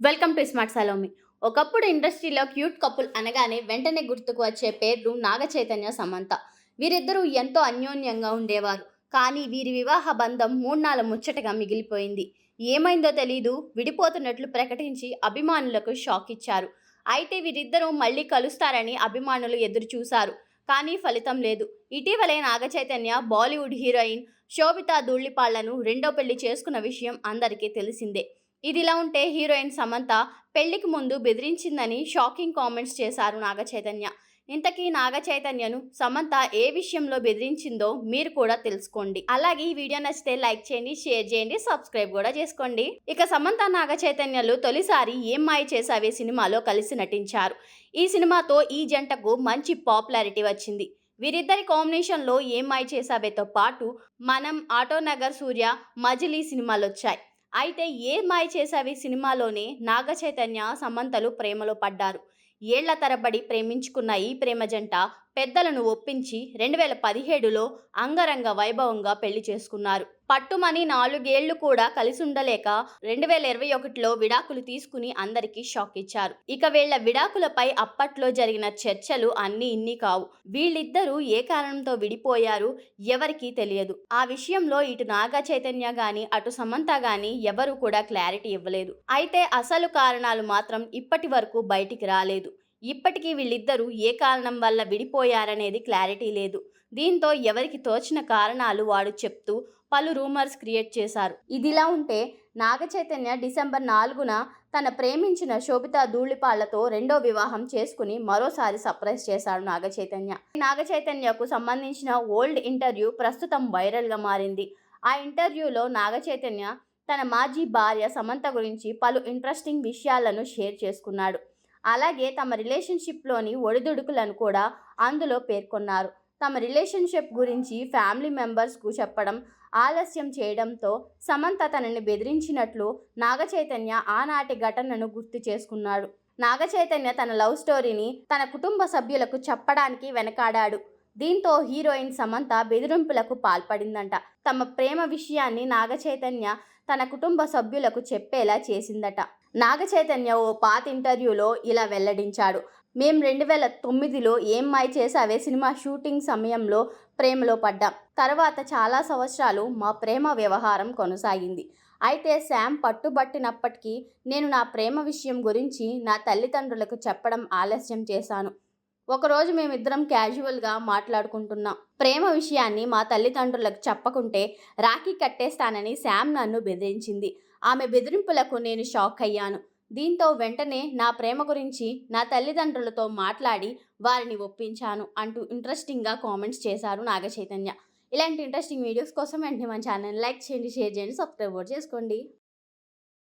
Welcome to smart Salomi ఒకప్పుడు ఇండస్ట్రీలో cute couple అనగానే వెంటనే గుర్తుకు వచ్చే పేర్లు నాగ చైతన్య సమంత. వీరిద్దరూ ఎంతో అన్యోన్యంగా ఉండేవారు. కానీ వీరి వివాహ బంధం మూడ్నాల ముచ్చటగా మిగిలిపోయింది. ఏమైందో తెలీదు. విడిపోతున్నట్లు ప్రకటించి అభిమానులకు షాక్ ఇచ్చారు. అయితే వీరిద్దరూ మళ్ళీ కలుస్తారని అభిమానులు ఎదురు చూశారు కానీ ఫలితం లేదు. ఇటీవలే నాగ చైతన్య బాలీవుడ్ హీరోయిన్ శోభితా ధూళిపాళ్ళను రెండో పెళ్ళి చేసుకున్న విషయం అందరికీ తెలిసిందే. ఇదిలా ఉంటే హీరోయిన్ సమంత పెళ్ళికి ముందు బెదిరించిందని షాకింగ్ కామెంట్స్ చేశారు నాగ చైతన్య ఇంతకీ నాగ చైతన్యను సమంత ఏ విషయంలో బెదిరించిందో మీరు కూడా తెలుసుకోండి. అలాగే ఈ వీడియో నచ్చితే లైక్ చేయండి షేర్ చేయండి సబ్స్క్రైబ్ కూడా చేసుకోండి. ఇక సమంత నాగ చైతన్యలు తొలిసారి ఏం మాయ చేసావే సినిమాలో కలిసి నటించారు. ఈ సినిమాతో ఈ జంటకు మంచి పాపులారిటీ వచ్చింది. వీరిద్దరి కాంబినేషన్లో ఏం మాయ చేసావేతో పాటు మనం ఆటోనగర్ సూర్య మజిలీ సినిమాలు వచ్చాయి అయితే ఏ మాయ చేసావి సినిమాలోనే నాగ చైతన్య సమంతలు ప్రేమలో పడ్డారు. ఏళ్ళ తరబడి ప్రేమించుకున్న ఈ ప్రేమ జంట పెద్దలను ఒప్పించి రెండు వేల పదిహేడులో అంగరంగ వైభవంగా పెళ్ళి చేసుకున్నారు. పట్టుమని నాలుగేళ్ళు కూడా కలిసి ఉండలేక రెండు వేల ఇరవై ఒకటిలో విడాకులు తీసుకుని అందరికీ షాక్ ఇచ్చారు ఇక వీళ్ళ విడాకులపై అప్పట్లో జరిగిన చర్చలు అన్ని ఇన్ని కావు. వీళ్ళిద్దరూ ఏ కారణంతో విడిపోయారు ఎవరికీ తెలియదు. ఆ విషయంలో ఇటు నాగ చైతన్య గాని అటు సమంత గాని ఎవరు కూడా క్లారిటీ ఇవ్వలేదు. అయితే అసలు కారణాలు మాత్రం ఇప్పటి వరకు బయటికి రాలేదు. ఇప్పటికీ వీళ్ళిద్దరూ ఏ కారణం వల్ల విడిపోయారనేది క్లారిటీ లేదు. దీంతో ఎవరికి తోచిన కారణాలు వాడు చెప్తూ పలు రూమర్స్ క్రియేట్ చేశారు. ఇదిలా ఉంటే నాగచైతన్య డిసెంబర్ నాలుగున తన ప్రేమించిన శోభితా ధూళిపాళ్ళతో రెండో వివాహం చేసుకుని మరోసారి సర్ప్రైజ్ చేశాడు నాగచైతన్య. నాగచైతన్యకు సంబంధించిన ఓల్డ్ ఇంటర్వ్యూ ప్రస్తుతం వైరల్గా మారింది. ఆ ఇంటర్వ్యూలో నాగచైతన్య తన మాజీ భార్య సమంత గురించి పలు ఇంట్రెస్టింగ్ విషయాలను షేర్ చేసుకున్నాడు. అలాగే తమ రిలేషన్షిప్లోని ఒడిదుడుకులను కూడా అందులో పేర్కొన్నారు. తమ రిలేషన్షిప్ గురించి ఫ్యామిలీ మెంబర్స్కు చెప్పడం ఆలస్యం చేయడంతో సమంత తనని బెదిరించినట్లు నాగచైతన్య ఆనాటి ఘటనను గుర్తు చేసుకున్నాడు. నాగచైతన్య తన లవ్ స్టోరీని తన కుటుంబ సభ్యులకు చెప్పడానికి వెనకాడాడు. దీంతో హీరోయిన్ సమంత బెదిరింపులకు పాల్పడిందంట. తమ ప్రేమ విషయాన్ని నాగచైతన్య తన కుటుంబ సభ్యులకు చెప్పేలా చేసిందట. నాగ చైతన్య ఓ పాత ఇంటర్వ్యూలో ఇలా వెల్లడించాడు. మేం రెండు వేల తొమ్మిదిలో ఏం మాయ చేసావే సినిమా షూటింగ్ సమయంలో ప్రేమలో పడ్డాం. తర్వాత చాలా సంవత్సరాలు మా ప్రేమ వ్యవహారం కొనసాగింది. అయితే శామ్ పట్టుబట్టినప్పటికీ నేను నా ప్రేమ విషయం గురించి నా తల్లిదండ్రులకు చెప్పడం ఆలస్యం చేశాను. ఒకరోజు మేమిద్దరం క్యాజువల్గా మాట్లాడుకుంటున్నాం. ప్రేమ విషయాన్ని మా తల్లిదండ్రులకు చెప్పకుంటే రాఖీ కట్టేస్తానని శామ్ నన్ను బెదిరించింది. ఆమె బెదిరింపులకు నేను షాక్ అయ్యాను. దీంతో వెంటనే నా ప్రేమ గురించి నా తల్లిదండ్రులతో మాట్లాడి వారిని ఒప్పించాను అంటూ ఇంట్రెస్టింగ్గా కామెంట్స్ చేశారు నాగ చైతన్య. ఇలాంటి ఇంట్రెస్టింగ్ వీడియోస్ కోసం వెంటనే మన ఛానల్ లైక్ చేయండి షేర్ చేయండి సబ్స్క్రైబ్ కూడా చేసుకోండి.